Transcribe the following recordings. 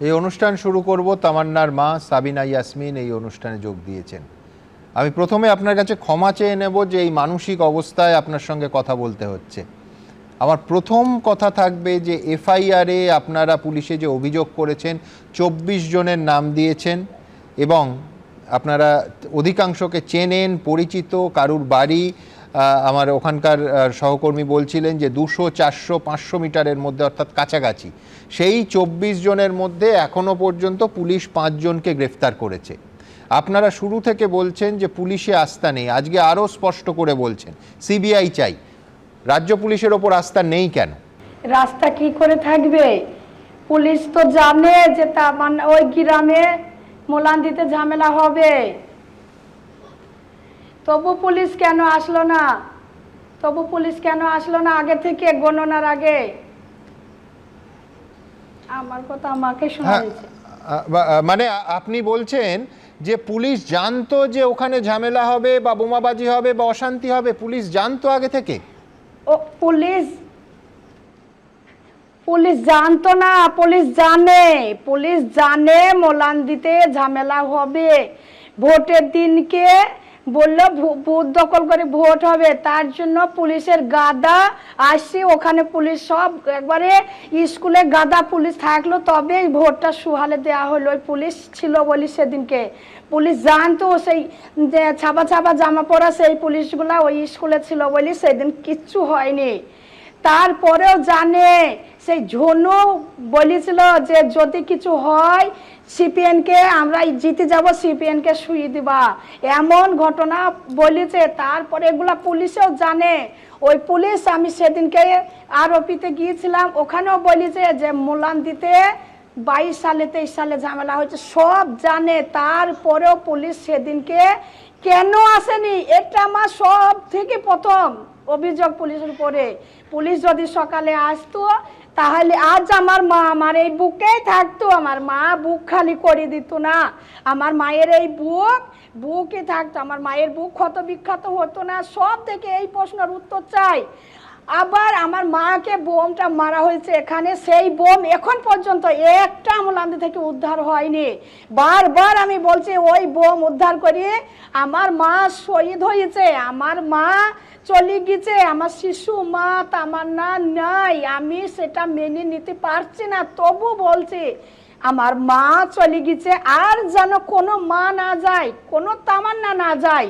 এই অনুষ্ঠান শুরু করব তামান্নার মা সাবিনা ইয়াসমিন এই অনুষ্ঠানে যোগ দিয়েছেন। আমি প্রথমে আপনার কাছে ক্ষমা চেয়ে নেব যে এই মানসিক অবস্থায় আপনার সঙ্গে কথা বলতে হচ্ছে। আমার প্রথম কথা থাকবে যে এফআইআরে আপনারা পুলিশে যে অভিযোগ করেছেন, চব্বিশ জনের নাম দিয়েছেন এবং আপনারা অধিকাংশকে চেনেন, পরিচিত, কারুর বাড়ি আমার ওখানকার সহকর্মী বলছিলেন যে দুশো, চারশো, পাঁচশো মিটারের মধ্যে, অর্থাৎ কাছাকাছি। সেই চব্বিশ জনের মধ্যে এখনও পর্যন্ত পুলিশ পাঁচজনকে গ্রেফতার করেছে। আপনারা শুরু থেকে বলছেন যে পুলিশে আস্থা নেই। আজকে আরও স্পষ্ট করে বলছেন, সিবিআই চাই। রাজ্য পুলিশের ওপর আস্থা নেই কেন? রাস্তা কি করে থাকবে? পুলিশ তো জানে যে তা মানে ওই গ্রামে মোলান দিতে ঝামেলা হবে। তবু পুলিশ কেন আসলো না? তবু পুলিশ কেন আসলো না আগে থেকে গণনার আগে? আমার কথা আমাকে শোনা হ্যাঁ, মানে আপনি বলছেন যে পুলিশ জানতো যে ওখানে ঝামেলা হবে বা বোমাবাজি হবে বা অশান্তি হবে পুলিশ জানতো আগে থেকে? ও পুলিশ পুলিশ জানতো না পুলিশ জানে পুলিশ জানে মোলান দিতে ঝামেলা হবে। ভোটের দিনকে বলল বুথ দখল করে ভোট হবে, তার জন্য পুলিশের গাদা আসছে, ওখানে পুলিশ সব একবারে স্কুলে গাদা পুলিশ থাকল তবে ভোটটা সুহালে দেওয়া হলো। ওই পুলিশ ছিল বলি সেদিনকে। পুলিশ জানতো সেই যে ছাপা ছাপা জামা পরা সেই পুলিশগুলা ওই স্কুলে ছিল বলি সেদিন কিচ্ছু হয়নি। তারপরেও জানে সেই ঝনু বলেছিল যে যদি কিছু হয় সিপিএন কে আমরা জিতে যাব সিপিএন কে শুয়ে দিবা। এমন ঘটনা বলেছে, তারপরে এগুলা পুলিশেও জানে। ওই পুলিশ, আমি সেদিনকে আরোপিতে গিয়েছিলাম, ওখানেও বলেছে যে মুলান দিতে বাইশ সালে, তেইশ সালে ঝামেলা হয়েছে, সব জানে। তারপরেও পুলিশ সেদিনকে কেন আসেনি? এটা আমার সব থেকে প্রথম অভিযোগ পুলিশের উপরে। পুলিশ যদি সকালে আসতো তাহলে আজ আমার মা আমার এই বুকেই থাকতো, আমার মা বুক খালি করে দিত না। আমার মায়ের এই বুক বুকই থাকতো, আমার মায়ের বুক ক্ষত বিখ্যাত হতো না, সব থেকে এই প্রশ্নের উত্তর চাই। আবার আমার মাকে বোমটা মারা হয়েছে এখানে, সেই বোম এখন পর্যন্ত একটা আমলান্দি থেকে উদ্ধার হয়নি। বারবার আমি বলছি, ওই বোম উদ্ধার করি, আমার মা শহীদ হয়েছে, আমার মা চলে গেছে। আমার শিশু, মা তামান্না নাই। আমি সেটা মেনে নিতে পারছি না, তবু বলছে, আমার মা চলে গেছে। আর যেন কোনো মা না যায়, কোনো তামান্না না যায়।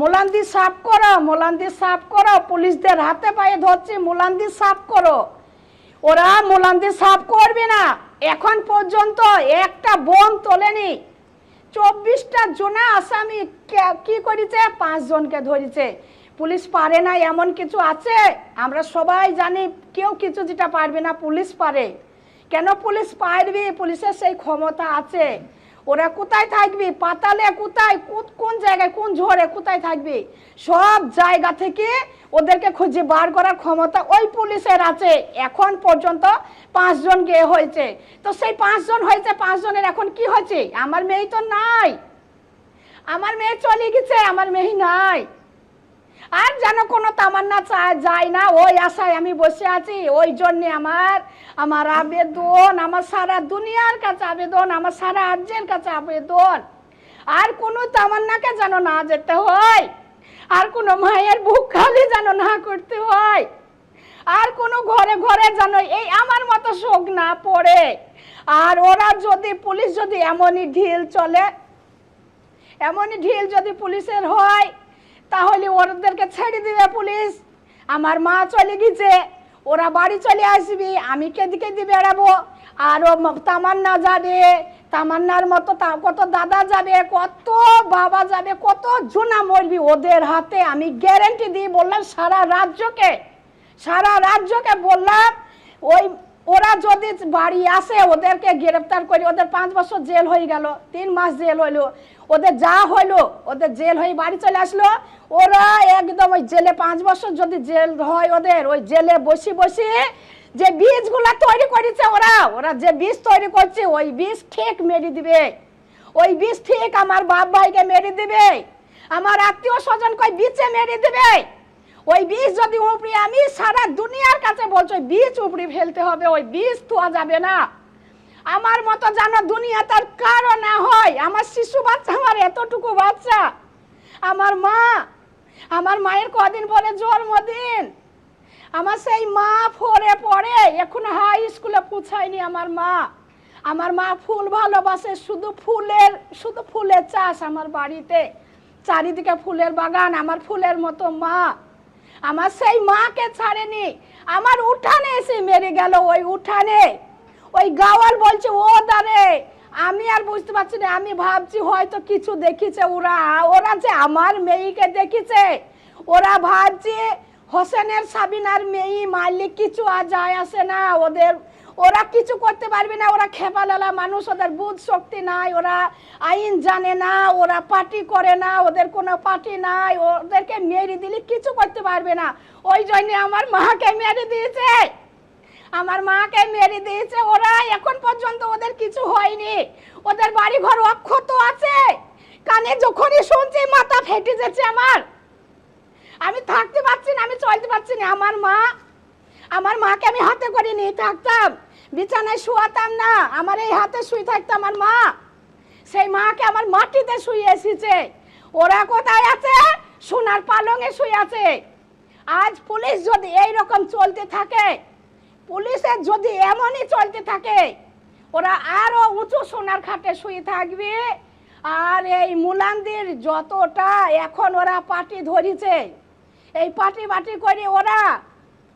মোলান্দি সাফ করো, মোলান্দি সাফ করো, পুলিশদের হাতে পায়ে ধরছে, মোলান্দি সাফ করো। ওরা মোলান্দি সাফ করবে না। এখন পর্যন্ত একটা বোম তোলেনি। চব্বিশটা জনা আসামি কি করেছে? পাঁচজনকে ধরেছে। পুলিশ পারে না, এমন কিছু আছে? আমরা সবাই জানি, কেউ কিছু যেটা পারবে না, পুলিশ পারে। কেন পুলিশ পারবে? পুলিশের সেই ক্ষমতা আছে। ওরা কোথায় থাকবে? পাতালে কোথায়? কোন জায়গায়, কোন ঝড়ে কোথায় থাকবে? সব জায়গা থেকে ওদেরকে খুঁজে বার করার ক্ষমতা ওই পুলিশের আছে। এখন পর্যন্ত পাঁচজন গিয়ে হয়েছে? তো সেই পাঁচজন হয়েছে, পাঁচজনের এখন কি হয়েছে? আমার মেয়ে তো নাই। আমার মেয়ে চলে গেছে, আমার মেয়ে নাই। আর যেন কোনো তামান্না যায় না। ওই আশায় আমি বসে আছি। ওই জন্যে আমার আমার আবেদন, আমার সারা দুনিয়ার কাছে আবেদন, আমার সারা রাজ্যের কাছে আবেদন। আর কোনো তামান্নাকে যেন না যেতে হয়। আর কোনো মায়ের বুক খালি যেন না করতে হয়। আর কোনো ঘরে ঘরে যেন এই আমার মতো শোক না পড়ে। আর ওরা যদি পুলিশ যদি এমনই ঢিল চলে এমনই ঢিল যদি পুলিশের হয় তাহলে ওদেরকে ছেড়ে দিবে পুলিশ। আমার মা চলে গেছে, ওরা বাড়ি চলে আসবি, আমি কেদিকে দিয়ে বেড়াবো। আরও তামান্না যাবে, তামান্নার মতো কত দাদা যাবে, কত বাবা যাবে, কত জোনা মরবি ওদের হাতে। আমি গ্যারেন্টি দিয়ে বললাম, সারা রাজ্যকে সারা রাজ্যকে বললাম, ওই যদি বাড়ি আসে, ওদেরকে গ্রেফতার করি, ওদের পাঁচ বছর জেল হয়ে গেল, তিন মাস জেল হইল ওদের যা হইল ওদের জেল হয়ে বাড়ি চলে আসলো। ওরা একদম ওই জেলে পাঁচ বছর যদি জেল হয় ওদের, ওই জেলে বসে বসি যে বীজগুলা তৈরি করেছে ওরা ওরা যে বীজ তৈরি করছে, ওই বীজ ঠিক মেরে দিবে। ওই বীজ ঠিক আমার বাপ ভাইকে মেরে দিবে। আমার আত্মীয় স্বজন কই বিচে মেরে দিবে। ওই বীজ যদি উপরি, আমি সারা দুনিয়ার কাছে বলছো বীজ উপরি ফেলতে হবে, ওই বীজ তোয়া যাবে না। আমার মতো জানো দুনিয়া তার কারও না হয়। আমার শিশু বাচ্চা, আমার এতটুকু বাচ্চা। আমার মা, আমার মায়ের কদিন পরে জন্মদিন। আমার সেই মা ফোরে পড়ে, এখন হাই স্কুলে পুছায়নি আমার মা। আমার মা ফুল ভালোবাসে, শুধু ফুলের শুধু ফুলের চাষ আমার বাড়িতে। চারিদিকে ফুলের বাগান, আমার ফুলের মতো মা। আমার সেই মাকে ছাড়েনি। আমার উঠানে এসে মেরে গেল ওই উঠানে। ওই গাওয়াল বলছে, ও দাঁড়ে আমি আর বুঝতে পারছি না, আমি ভাবছি হয়তো কিছু দেখিছে ওরা। ওরা যে আমার মেয়েকে দেখিছে, ওরা ভাবছে হোসেনের সাবিনার মেয়ে মারলে কিছু আর যায় আসে না। ওদের ওরা কিছু করতে পারবে না, ওরা খেপালালা মানুষ, ওদের বুধ শক্তি নাই, ওরা আইন জানে না, ওরা পার্টি করে না, ওদের কোনো পার্টি নাই, ওদেরকে মেরে দিলে কিছু করতে পারবে না। ওই জন্য আমার মাকে মেরে দিয়েছে। আমার মাকে মেরে দিয়েছে, ওরা এখন পর্যন্ত ওদের কিছু হয়নি। ওদের বাড়ি ঘর অক্ষত আছে। কানে যখনই শুনছি, মাথা ফেটে যাচ্ছে আমার। আমি থাকতে পারছি না, আমি চলতে পারছি না। আমার মা, আমার মাকে আমি হাতে করে নিয়ে থাকতাম। বিছানায় শুয়াতাম না, আমার এই হাতে শুয়ে থাকতো আমার মা। সেই মাকে আমার মাটিতে শুয়ে এসেছে। ওরা কোথায় আছে? সোনার পালঙে শুয়ে আছে। আজ পুলিশ যদি এই রকম চলতে থাকে, পুলিশের যদি এমনই চলতে থাকে, ওরা আরও উঁচু সোনার খাটে শুয়ে থাকবে। আর এই মুলান্দির যতটা এখন ওরা পার্টি ধরেছে, এই পার্টি বাটি করে ওরা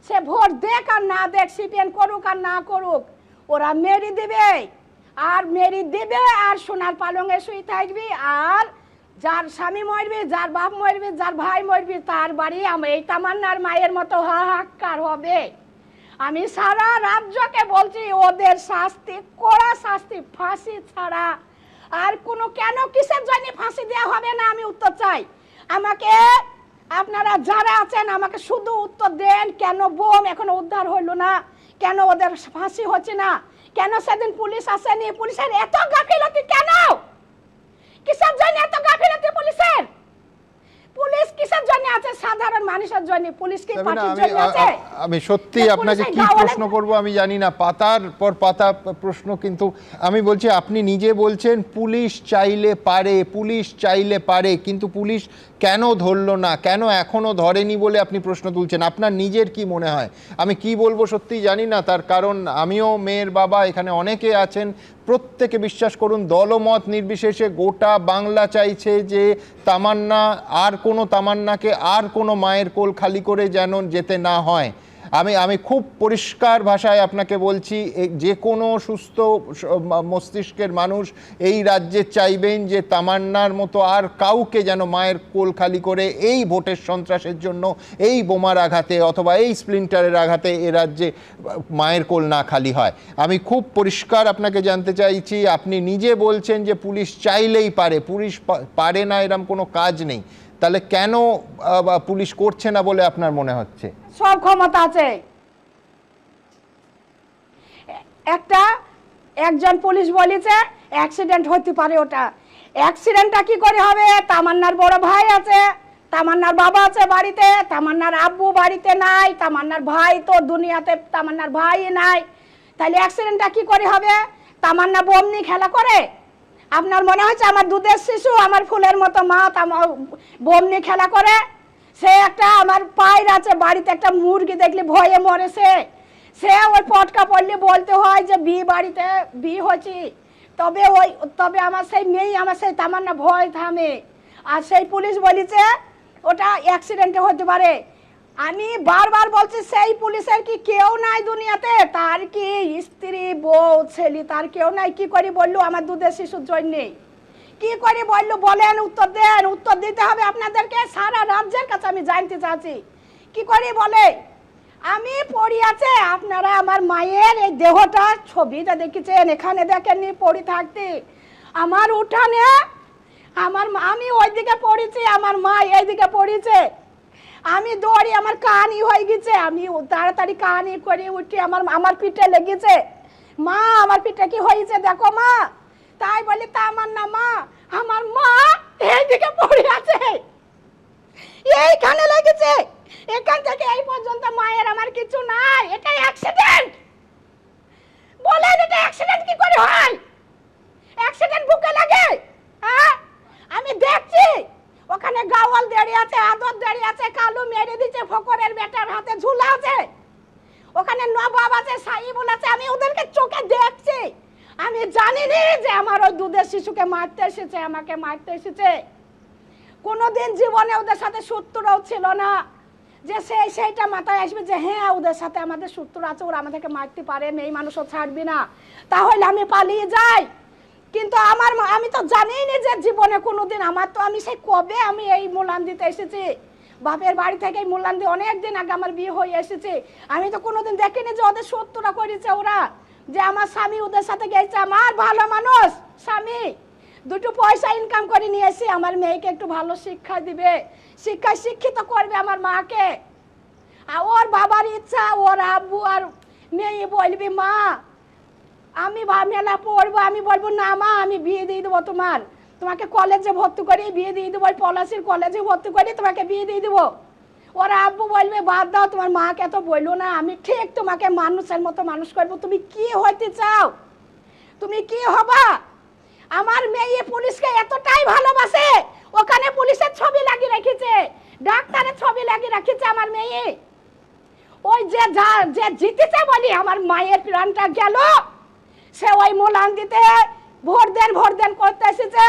সে ভোট দেখ আর না দেখ সিপিএন করুক আর না করুক, ওরা মেরি দিবে। আর মেরি দিবে আর সোনার পালঙে শুয়ে থাকবি, আর যার স্বামী মরবি, যার বাপ মরবি, যার ভাই মরবি, তার বাড়ি এই তামান্নার মায়ের মতো হাহাকার হবে। আমি সারা রাজ্যকে বলছি, ওদের শাস্তি, কড়া শাস্তি, ফাঁসি ছাড়া। আর কোনো কেন কিসের জন্য ফাঁসি দেওয়া হবে না? আমি উত্তর চাই। আমাকে আপনারা যারা আছেন, আমাকে শুধু উত্তর দেন, কেন বোম এখনও উদ্ধার হইল না? কেন ওদের ফাঁসি হচ্ছে না? কেন সেদিন পুলিশ আসেনি? পুলিশের এত গাফিলতি কেন? কিসের জন্য এত গাফিলতি পুলিশের? পুলিশ কিসের জন্য আছে? সাধারণ মানুষের জন্য পুলিশ কি পার্টির আমি জন্য আছে? আমি সত্যি আপনাকে কি প্রশ্ন করব আমি জানি না পাতার পর পাতা প্রশ্ন কিন্তু আমি বলছি আপনি নিজে বলছেন পুলিশ চাইলে পারে পুলিশ চাইলে পারে কিন্তু পুলিশ কেন ধরলো না কেন এখনও ধরেনি বলে আপনি প্রশ্ন তুলছেন? আপনার নিজের কি মনে হয়? আমি কি বলব সত্যি জানি না তার কারণ আমিও মেয়ের বাবা এখানে অনেকে আছেন প্রত্যেকে বিশ্বাস করুন, দলমত নির্বিশেষে গোটা বাংলা চাইছে যে তামান্না, আর কোনো তামান্নাকে আর কোনো মায়ের কোল খালি করে যেন যেতে না হয়। আমি আমি খুব পরিষ্কার ভাষায় আপনাকে বলছি যে কোনো সুস্থ মস্তিষ্কের মানুষ এই রাজ্যে চাইবেন যে তামান্নার মতো আর কাউকে যেন মায়ের কোল খালি করে এই ভোটের সন্ত্রাসের জন্য, এই বোমার আঘাতে অথবা এই স্প্লিন্টারের আঘাতে এ রাজ্যে মায়ের কোল না খালি হয়। আমি খুব পরিষ্কার আপনাকে জানতে চাইছি, আপনি নিজে বলছেন যে পুলিশ চাইলেই পারে, পুলিশ পারে না, এরম কোনো কাজ নেই। তাহলে কেন পুলিশ করছে না বলে আপনার মনে হচ্ছে? সব ক্ষমতা আছে। একটা, একজন পুলিশ বলেছে অ্যাক্সিডেন্ট হতে পারে ওটা। অ্যাক্সিডেন্টটা কি করে হবে? তামান্নার বড় ভাই আছে, তামান্নার বাবা আছে বাড়িতে, তামান্নার আব্বু বাড়িতে নাই, তামান্নার ভাই তো দুনিয়াতে, তামান্নার ভাই নাই। তাহলে অ্যাক্সিডেন্টটা কি করে হবে? তামান্না বমনি খেলা করে? আপনার মনে হচ্ছে আমার দুধের শিশু, আমার ফুলের মতো মা তামা বোম নিয়ে খেলা করে? সে একটা আমার পায়ের আছে, বাড়িতে একটা মুরগি দেখলে ভয়ে মরে সে। সে ওই পটকা পড়লে বলতে হয় যে বি বাড়িতে বি হয়েছি। তবে ওই, তবে আমার সেই মেয়ে, আমার সেই তামান্না ভয় থামে। আর সেই পুলিশ বলিছে, ওটা অ্যাক্সিডেন্টে হতে পারে। আমি বারবার বলছি, সেই পুলিশের কি কেউ নাই দুনিয়াতে? তার কি স্ত্রী, বউ, ছেলে, তার কেউ নাই? কি করে বলল? আমার দুধের শিশুর জন্যে কি করে বলল? বলেন, উত্তর দেন। উত্তর দিতে হবে আপনাদেরকে। সারা রাজ্যের কাছে আমি জানতে চাচ্ছি। কি করে বলে? আমি পড়ি আছে, আপনারা আমার মায়ের এই দেহটা ছবিটা দেখেছেন, এখানে দেখেননি, পড়ি থাকতে। আমার উঠানে, আমার আমি ওইদিকে পড়েছি, আমার মা এইদিকে পড়েছে। আমি দৌড়ি আমার কাহানি হয়ে গেছে। আমি তাড়াতাড়ি কাহানি করে উঠি আমার আমার পিঠে লেগেছে। মা, আমার পিঠে কি হয়েছে দেখো মা। তাই বলি তা আমার না মা, আমার মা এইদিকে পড়ে আছে। এইখানে লেগেছে। এখান থেকে এই পর্যন্ত মায়ের আমার কিছু নাই। এটা অ্যাক্সিডেন্ট বলেন, এটা অ্যাক্সিডেন্ট কি করে হয়? অ্যাক্সিডেন্ট বুকে লাগে। হ্যাঁ আমি দেখছি। ওখানে গাওয়াল দাঁড়িয়ে আছে, আদর দাঁড়িয়ে আছে, কালু মেরে দিচ্ছে ফকরের বেটার হাতে ঝুলা আছে। ওখানে নবাব আছে, সাইবুল আছে, আমি ওদেরকে চোখে দেখছি। আমি জানি নি যে আমার ওই দুধের শিশুকে মারতে এসেছে, আমাকে মারতে এসেছে। কোনোদিন জীবনে ওদের সাথে শত্রুরাও ছিল না। যে সেই সেইটা মাথায় আসবে যে হ্যাঁ ওদের সাথে আমাদের শত্রু আছে, ওরা আমাদেরকে মারতে পারে, মেয়ে মানুষও ছাড়বি না। তাহলে আমি পালিয়ে যাই। কিন্তু আমার আমি তো জানিই না যে জীবনে কোনোদিন আমার তো আমি সেই কবে আমি এই মূলান দিতে এসেছি। বাপের বাড়ি থেকে এই মূলান দিয়ে অনেক দিন আগে আমার বিয়ে হয়ে এসেছে। আমি তো কোনোদিন দেখিনি যে ওদের শত্রুরা করেছে ওরা। যে আমার স্বামী ওদের সাথে গেছে। আমার ভালো মানুষ, স্বামী। দুটো পয়সা ইনকাম করে নিয়ে এসে আমার মেয়েকে একটু ভালো শিক্ষা দিবে। শিক্ষায় শিক্ষিত করবে আমার মাকে। আর ওর বাবার ইচ্ছা, ওর আব্বু আর মেয়ে বলবি, মা আমি মেলা পড়ব, আমি বলব, না মা, আমি বিয়ে দিয়ে দেবো তোমার। তোমাকে কলেজে ভর্তি করে বিয়ে দিয়ে দেবো পলাশির কলেজে ভর্তি করে তোমাকে বিয়ে দিয়ে দেবো। ওর আব্বু বলবে, বাদ দাও, তোমার মাকে এত বলল না, আমি ঠিক তোমাকে মানুষের মতো মানুষ করব। তুমি কি হইতে চাও? তুমি কি হবা? আমার মেয়ে পুলিশকে এতটাই ভালোবাসে, ওখানে পুলিশের ছবি লাগিয়ে রেখেছে, ডাক্তারের ছবি লাগিয়ে রেখেছে আমার মেয়ে। ওই যে যা যে জিতেছে বলি, আমার মায়ের প্রাণটা গেল। সে ওই মোলান দিতে ভোট দেন ভোট দেন করতে এসেছে।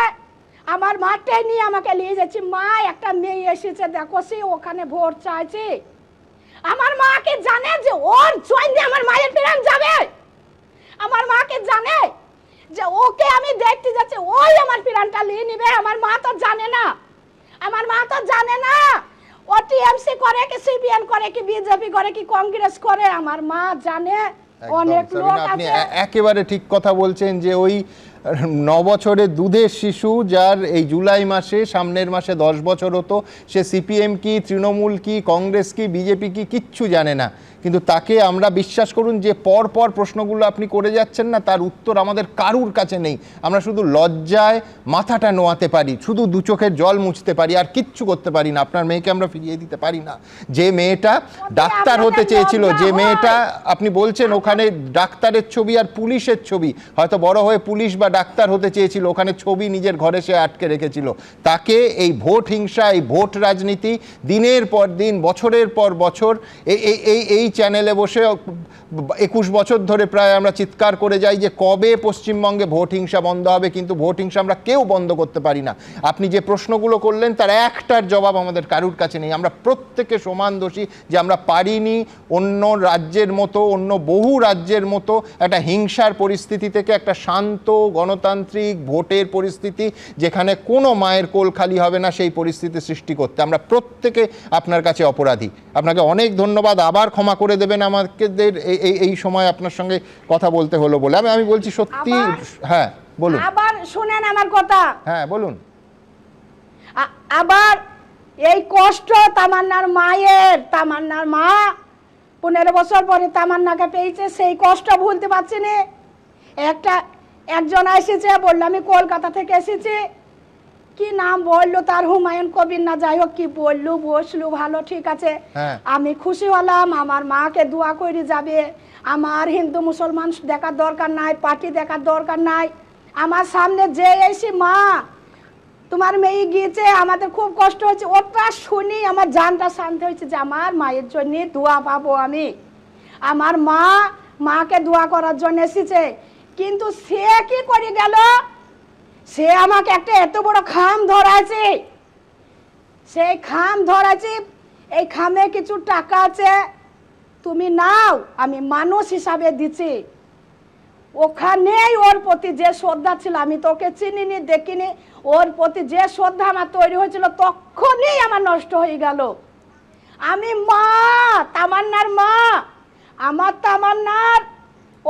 আমার মাঠটাই নিয়ে আমাকে নিয়ে যাচ্ছি মা, একটা মেয়ে এসেছে, দেখো সে ওখানে ভোট চাইছে। আমার মা কি জানে যে ওর জন্য আমার মায়ের প্রাণ যাবে। আমার মাকে জানে যে ওকে আমি দেখতে যাচ্ছি, ওই আমার প্রাণটা নিয়ে নিবে। আমার মা তো জানে না। আমার মা তো জানে না। ও টিএমসি করে কি সিপিএম করে কি বিজেপি করে কি কংগ্রেস করে। আমার মা জানে। অনেক লোক আপনি একেবারে ঠিক কথা বলছেন যে ওই ন বছরের দুধের শিশু যার এই জুলাই মাসে সামনের মাসে দশ বছর হতো সে সিপিএম কি তৃণমূল কি কংগ্রেস কি বিজেপি কি কিচ্ছু জানে না। কিন্তু তাকে আমরা বিশ্বাস করুন যে পর পর প্রশ্নগুলো আপনি করে যাচ্ছেন না তার উত্তর আমাদের কারুর কাছে নেই। আমরা শুধু লজ্জায় মাথাটা নোয়াতে পারি শুধু দু চোখের জল মুছতে পারি আর কিচ্ছু করতে পারি না। আপনার মেয়েকে আমরা ফিরিয়ে দিতে পারি না। যে মেয়েটা ডাক্তার হতে চেয়েছিল যে মেয়েটা আপনি বলছেন ওখানে ডাক্তারের ছবি আর পুলিশের ছবি হয়তো বড় হয়ে পুলিশ বা ডাক্তার হতে চেয়েছিল ওখানে ছবি নিজের ঘরে সে আটকে রেখেছিল। তাকে এই ভোট হিংসা এই ভোট রাজনীতি দিনের পর দিন বছরের পর বছর এই- এই এই চ্যানেলে বসে একুশ বছর ধরে প্রায় আমরা চিৎকার করে যাই যে কবে পশ্চিমবঙ্গে ভোট হিংসা বন্ধ হবে, কিন্তু ভোট হিংসা আমরা কেউ বন্ধ করতে পারি না। আপনি যে প্রশ্নগুলো করলেন, তার একটার জবাব আমাদের কারুর কাছে নেই। আমরা প্রত্যেকে সমান দোষী যে আমরা পারিনি অন্য রাজ্যের মতো, অন্য বহু রাজ্যের মতো একটা হিংসার পরিস্থিতি থেকে একটা শান্ত, গণতান্ত্রিক ভোটের পরিস্থিতি যেখানে কোনো মায়ের কোল খালি হবে না, সেই পরিস্থিতি সৃষ্টি করতে। আমরা প্রত্যেকে আপনার কাছে অপরাধী। আপনাকে অনেক ধন্যবাদ। আবার ক্ষমা করে দেবেন আমাকে এই- এই সময় আপনার সঙ্গে কথা বলতে হলো বলে। আমি আমি বলছি সত্যি হ্যাঁ বলুন। আবার শুনেন আমার কথা। হ্যাঁ বলুন। আবার এই কষ্ট তামান্নার মায়ের তামান্নার মা পনেরো বছর পরে তামান্নাকে পেয়েছে সেই কষ্ট ভুলতে পারছি না। একটা একজন এসেছে বলল আমি কলকাতা থেকে এসেছি। কি নাম বলল তার হুমায়ুন কবির না? যাই হোক কি বললু বসলু ভালো ঠিক আছে। হ্যাঁ। আমি খুশি হলাম আমার মাকে দোয়া করে যাবে। আমার হিন্দু মুসলমান দেখার দরকার নাই পার্টি দেখার দরকার নাই। আমার সামনে যে এসে মা তোমার মেয়ে গিয়েছে আমাদের খুব কষ্ট হচ্ছে ওটা শুনি আমার জানটা শান্ত হয়েছে যে আমার মায়ের জন্য দোয়া পাবো আমি। আমার মা মাকে দোয়া করার জন্য এসেছে। কিন্তু সে কি করে গেল? সে আমাকে একটা এত বড় খাম ধরাছে। সেই খাম ধরাছে, এই খামে কিছু টাকা আছে, তুমি নাও, আমি মানুষ হিসাবে দিচ্ছি ওখানেই ওর প্রতি যে শ্রদ্ধা ছিল, আমি তোকে চিনিনি, দেখিনি, ওর প্রতি যে শ্রদ্ধা আমার তৈরি হয়েছিল, তখনই আমার নষ্ট হয়ে গেল। আমি মা, তামান্নার মা, আমার তামান্নার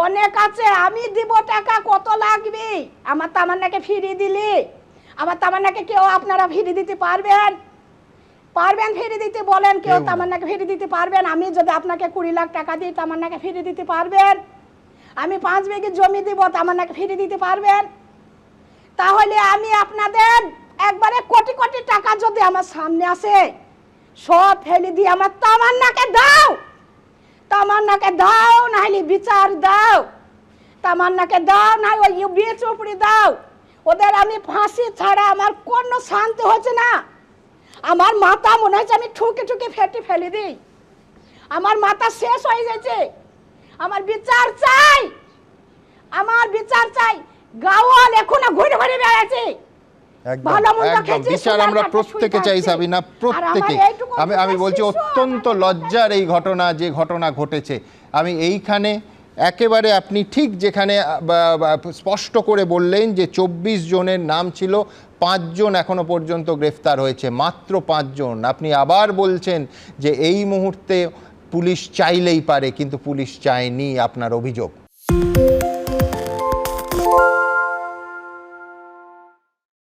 অনেক আছে আমি দিব টাকা কত লাগবে? আমার তামান্নাকে ফিরিয়ে দিলি। আমার তামান্নাকে কেউ আপনারা ফিরিয়ে দিতে পারবেন? পারবেন ফিরে দিতে বলেন কেউ। তামান্নাকে ফিরিয়ে দিতে পারবেন? আমি যদি আপনাকে কুড়ি লাখ টাকা দিই তামান্নাকে ফিরিয়ে দিতে পারবেন? আমি পাঁচ বিঘে জমি দিব তামান্নাকে ফিরিয়ে দিতে পারবেন? তাহলে আমি আপনাদের একবারে কোটি কোটি টাকা যদি আমার সামনে আসে সব ফেলে দিয়ে আমার তামান্নাকে দাও! তামান্নাকে দাও, নাহলে বিচার দাও। তামান্নাকে দাও, না ওই বিয়ে চুপড়ি দাও। ওদের আমি ফাঁসি ছাড়া আমার কোনো শান্তি হচ্ছে না। আমার মাথা মনে হচ্ছে আমি ঠুকে ঠুকে ফেটে ফেলে দিই। আমার মাথা শেষ হয়ে গেছে। আমার বিচার চাই। আমার বিচার চাই। গাওয়াল এখনও ঘুরে ঘুরে বেড়াচ্ছে। ভালো মন্দ একদম। খেয়েছি, বিচার আমরা প্রত্যেকে চাই। সাবিনা প্রত্যেকে। আমি আমি বলছি অত্যন্ত লজ্জার এই ঘটনা যে ঘটনা ঘটেছে। আমি এইখানে একেবারে আপনি ঠিক যেখানে স্পষ্ট করে বললেন যে চব্বিশ জনের নাম ছিল পাঁচজন এখনও পর্যন্ত গ্রেফতার হয়েছে মাত্র পাঁচজন। আপনি আবার বলছেন যে এই মুহূর্তে পুলিশ চাইলেই পারে কিন্তু পুলিশ চায়নি আপনার অভিযোগ।